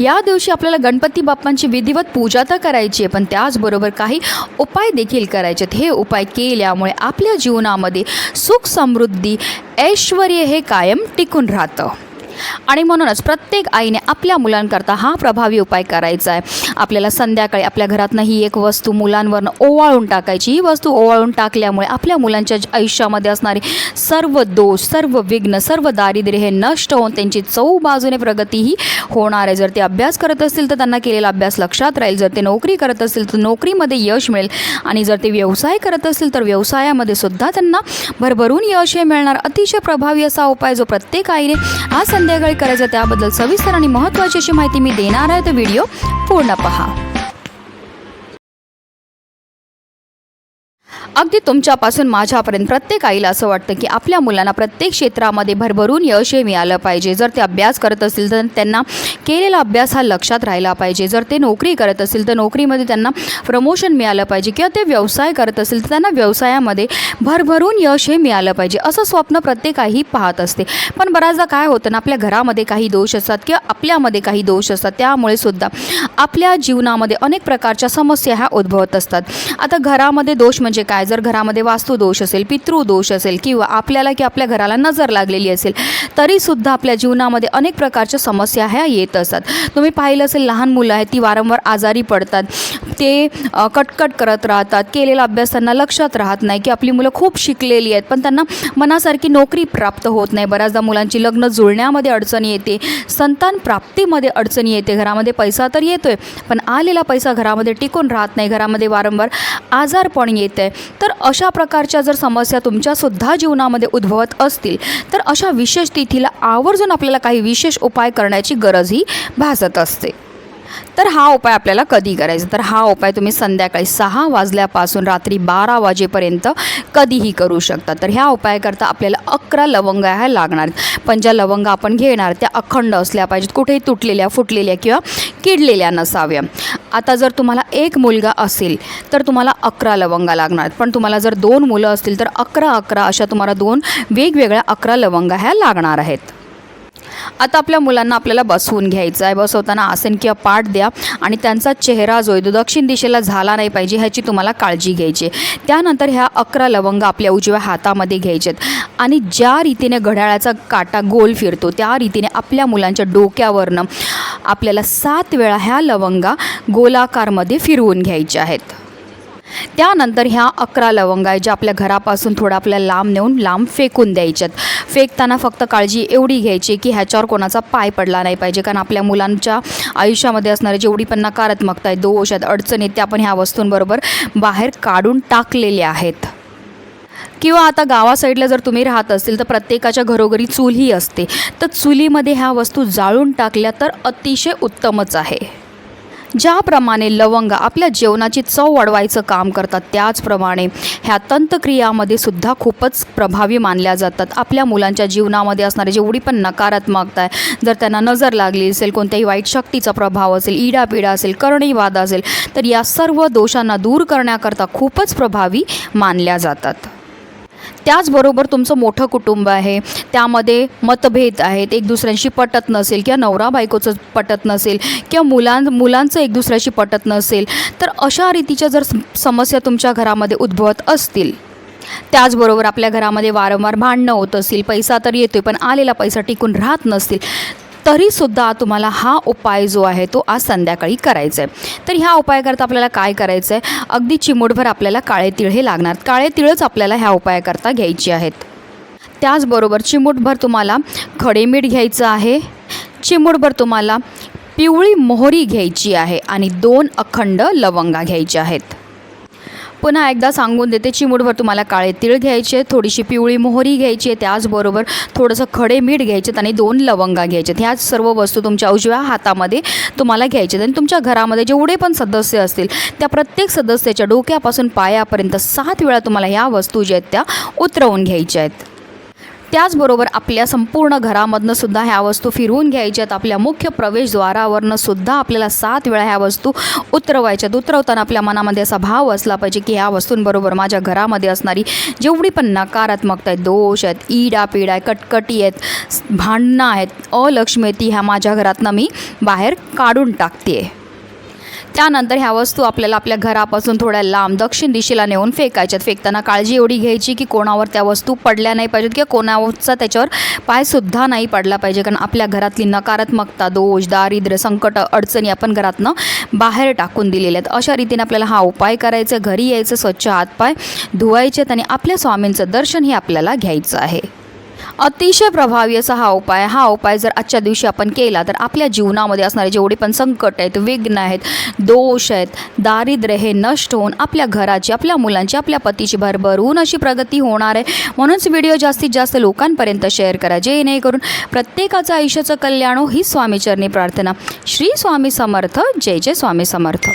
या दिवशी आपल्याला गणपती बाप्पांची विधिवत पूजा तर करायची आहे पण त्याचबरोबर काही उपाय देखील करायचे आहेत. हे उपाय केल्यामुळे आपल्या जीवनामध्ये सुख समृद्धी ऐश्वर हे कायम टिकून राहतं. आणि म्हणूनच प्रत्येक आईने आपल्या मुलांकरता हा प्रभावी उपाय करायचा आहे आपल्याला संध्याकाळी आपल्या घरातनं ही एक वस्तू मुलांवरनं ओवाळून टाकायची. ही वस्तू ओवाळून टाकल्यामुळे आपल्या मुलांच्या आयुष्यामध्ये असणारे सर्व दोष सर्व विघ्न सर्व दारिद्र्य हे नष्ट होऊन त्यांची चौ बाजूने प्रगतीही होणार आहे. जर ते अभ्यास करत असतील तर त्यांना केलेला अभ्यास लक्षात राहील. जर ते नोकरी करत असतील तर नोकरीमध्ये यश मिळेल. आणि जर ते व्यवसाय करत असतील तर व्यवसायामध्ये सुद्धा त्यांना भरभरून यश हे मिळणार. अतिशय प्रभावी असा उपाय जो प्रत्येक आईने हा संध्या संध्याकाळी करायचा त्याबद्दल सविस्तर आणि महत्त्वाची अशी माहिती मी देणार आहे. तर व्हिडिओ पूर्ण पहा. अगदी तुमच्यापासून माझ्यापर्यंत प्रत्येक आईला असं वाटतं की आपल्या मुलांना प्रत्येक क्षेत्रामध्ये भरभरून यश हे मिळालं पाहिजे. जर ते अभ्यास करत असतील तर त्यांना केलेला अभ्यास हा लक्षात राहिला पाहिजे. जर ते नोकरी करत असतील तर नोकरीमध्ये त्यांना प्रमोशन मिळालं पाहिजे किंवा ते व्यवसाय करत असतील तर त्यांना व्यवसायामध्ये भरभरून यश हे मिळालं पाहिजे. असं स्वप्न प्रत्येक आई पाहत असते. पण बऱ्याचदा काय होतं ना आपल्या घरामध्ये काही दोष असतात किंवा आपल्यामध्ये काही दोष असतात. त्यामुळे सुद्धा आपल्या जीवनामध्ये अनेक प्रकारच्या समस्या ह्या उद्भवत असतात. आता घरामध्ये दोष म्हणजे काय? जर घरामध्ये वास्तुदोष असेल पितृदोष असेल किंवा आपल्याला की आपल्या घराला नजर लागलेली असेल तरीसुद्धा आपल्या जीवनामध्ये अनेक प्रकारच्या समस्या ह्या येत असतात. तुम्ही पाहिलं असेल लहान मुलं आहेत ती वारंवार आजारी पडतात. ते कटकट करत राहतात केलेला अभ्यास त्यांना लक्षात राहत नाही की आपली मुलं खूप शिकलेली आहेत. पण त्यांना मनासारखी नोकरी प्राप्त होत नाही. बऱ्याचदा मुलांची लग्न जुळण्यामध्ये अडचणी येते संतान प्राप्तीमध्ये अडचणी येते. घरामध्ये पैसा तर येतो आहे पण आलेला पैसा घरामध्ये टिकून राहत नाही. घरामध्ये वारंवार आजारपण येत आहे तर अशा प्रकारच्या जर समस्या तुमच्यासुद्धा जीवनामध्ये उद्भवत असतील तर अशा विशेष तिथीला आवर्जून आपल्याला काही विशेष उपाय करण्याची गरजही भासत असते. तर हा उपाय आपल्याला कधी करायचा? तर हा उपाय तुम्ही संध्याकाळी सहा वाजल्यापासून रात्री बारा वाजेपर्यंत कधीही करू शकता. तर ह्या उपायाकरता आपल्याला अकरा लवंगा ह्या लागणार पण ज्या लवंगा आपण घेणार त्या अखंड असल्या पाहिजेत. कुठेही तुटलेल्या फुटलेल्या किंवा किडलेल्या नसाव्या. आता जर तुम्हाला एक मुलगा असेल तर तुम्हाला अकरा लवंगा लागणार पण तुम्हाला जर दोन मुलं असतील तर अकरा अकरा अशा तुम्हाला दोन वेगवेगळ्या अकरा लवंगा ह्या लागणार आहेत. आता आपल्या मुलांना आपल्याला बसवून घ्यायचं आहे. बसवताना आसन किंवा पाठ द्या आणि त्यांचा चेहरा जो आहे तो दक्षिण दिशेला झाला नाही पाहिजे ह्याची तुम्हाला काळजी घ्यायची आहे. त्यानंतर ह्या अकरा लवंग आपल्या उजव्या हातामध्ये घ्यायच्यात आणि ज्या रीतीने घड्याळाचा काटा गोल फिरतो त्या रीतीने आपल्या मुलांच्या डोक्यावरनं आपल्याला सात वेळा ह्या लवंगा गोलाकारमध्ये फिरवून घ्यायच्या आहेत. त्यानंतर ह्या अकरा लवंगा आहे ज्या आपल्या घरापासून थोडं आपल्याला लांब नेऊन लांब फेकून द्यायच्यात फेकताना फक्त काळजी एवढी घ्यायची की ह्याच्यावर कोणाचा पाय पडला नाही पाहिजे. कारण आपल्या मुलांच्या आयुष्यामध्ये असणारे जेवढी पण नकारात्मकता आहे दोष आहेत अडचणी त्या आपण ह्या वस्तूंबरोबर बाहेर काढून टाकलेल्या आहेत. किंवा आता गावा साईडला जर तुम्ही राहत असतील तर प्रत्येकाच्या घरोघरी चूलही असते. तर चुलीमध्ये ह्या वस्तू जाळून टाकल्या तर अतिशय उत्तमच आहे. ज्याप्रमाणे लवंग आपल्या जेवणाची चव वाढवायचं काम करतात त्याचप्रमाणे ह्या तंतक्रियामध्ये सुद्धा खूपच प्रभावी मानल्या जातात. आपल्या मुलांच्या जीवनामध्ये असणारे जेवढी पण नकारात्मकता आहे जर त्यांना नजर लागली असेल कोणत्याही वाईट शक्तीचा प्रभाव असेल इडापिडा असेल करणीवाद असेल तर या सर्व दोषांना दूर करण्याकरता खूपच प्रभावी मानल्या जातात. त्याचबरोबर तुमचं मोठं कुटुंब आहे. त्यामध्ये मतभेद आहेत. एक दुसऱ्यांशी पटत नसेल किंवा नवरा बायकोचं पटत नसेल किंवा मुलां मुलांचं एक दुसऱ्याशी पटत नसेल तर अशा रीतीच्या जर समस्या तुमच्या घरामध्ये उद्भवत असतील त्याचबरोबर आपल्या घरामध्ये वारंवार भांडणं होत असतील पैसा तर येतोय पण आलेला पैसा टिकून राहत नसतील तरीसुद्धा तुम्हाला हा उपाय जो आहे तो आज संध्याकाळी करायचा आहे तर ह्या उपायाकरता आपल्याला काय करायचं आहे अगदी चिमूटभर आपल्याला काळे तिळ हे लागणार. काळे तिळच आपल्याला ह्या उपायाकरता घ्यायची आहेत. त्याचबरोबर चिमूटभर तुम्हाला खडे मीठ घ्यायचं आहे. चिमूटभर तुम्हाला पिवळी मोहरी घ्यायची आहे आणि दोन अखंड लवंगा घ्यायच्या आहेत. पुन्हा एकदा सांगून देते चिमूटभर तुम्हाला काळे तीळ घ्यायचे थोडीशी पिवळी मोहरी घ्यायची आहे त्याचबरोबर थोडंसं खडे मीठ घ्यायचे आणि दोन लवंगा घ्यायचे ह्या सर्व वस्तू तुमच्या उजव्या हातामध्ये तुम्हाला घ्यायचे आणि तुमच्या घरामध्ये जेवढे पण सदस्य असतील त्या प्रत्येक सदस्याच्या डोक्यापासून पायापर्यंत सात वेळा तुम्हाला ह्या वस्तू ज्या आहेत त्या उतरवून घ्यायच्या आहेत. त्याचबरोबर आपल्या संपूर्ण घरामधनं सुद्धा ह्या वस्तू फिरवून घ्यायच्यात आपल्या मुख्य प्रवेशद्वारावरनं सुद्धा आपल्याला सात वेळा ह्या वस्तू उतरवायच्यात उतरवताना आपल्या मनामध्ये असा भाव असला पाहिजे की ह्या वस्तूंबरोबर माझ्या घरामध्ये असणारी जेवढी पण नकारात्मकता आहेत दोष आहेत ईडा पीडा आहे कटकटी आहेत भांडणं आहेत अलक्ष्मी ती ह्या माझ्या घरातनं मी बाहेर काढून टाकते त्यानंतर ह्या वस्तू आपल्याला आपल्या घरापासून थोड्या लांब दक्षिण दिशेला नेऊन फेकायच्यात. फेकताना काळजी एवढी घ्यायची की कोणावर त्या वस्तू पडल्या नाही पाहिजेत किंवा कोणाचा त्याच्यावर पायसुद्धा नाही पडला पाहिजे. कारण आपल्या घरातली नकारात्मकता दोष दारिद्र्य संकट अडचणी आपण घरातनं बाहेर टाकून दिलेल्या आहेत. अशा रीतीने आपल्याला हा उपाय करायचा घरी यायचं स्वच्छ हातपाय धुवायचे आणि आपल्या स्वामींचं दर्शन हे आपल्याला घ्यायचं आहे. अतिशय प्रभावी असा हा उपाय हा उपाय जर आजच्या दिवशी आपण केला तर आपल्या जीवनामध्ये असणारे जेवढे पण संकट आहेत विघ्न आहेत दोष आहेत दारिद्र्य हे नष्ट होऊन आपल्या घराची आपल्या मुलांची आपल्या पतीची भरभरून अशी प्रगती होणार आहे. म्हणूनच व्हिडिओ जास्तीत जास्त लोकांपर्यंत शेअर करा जेणेकरून प्रत्येकाचं आयुष्याचं कल्याण हो ही स्वामीचरणी प्रार्थना. श्री स्वामी समर्थ जय जय स्वामी समर्थ.